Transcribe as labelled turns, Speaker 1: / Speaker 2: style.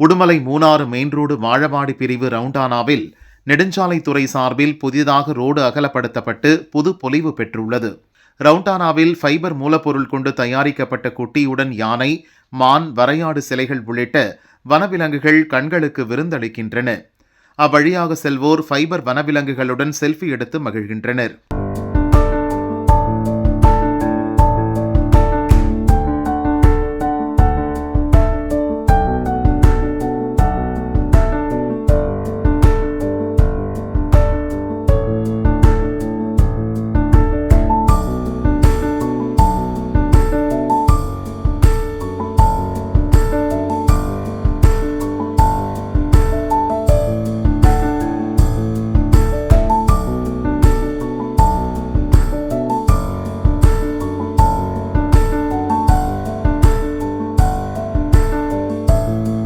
Speaker 1: Udumalai Munnar main road Valavadi பிரிவு ரவுண்டானாவில் நெடுஞ்சாலைத்துறை சார்பில் புதிதாக ரோடு அகலப்படுத்தப்பட்டு புது பொலிவு பெற்றுள்ளது. ரவுண்டானாவில் ஃபைபர் மூலப்பொருள் கொண்டு தயாரிக்கப்பட்ட குட்டியுடன் யானை மான் வரையாடு சிலைகள் உள்ளிட்ட வனவிலங்குகள் கண்களுக்கு விருந்தளிக்கின்றன. அவ்வழியாக செல்வோர் ஃபைபர் வனவிலங்குகளுடன் செல்ஃபி எடுத்து மகிழ்கின்றனர்.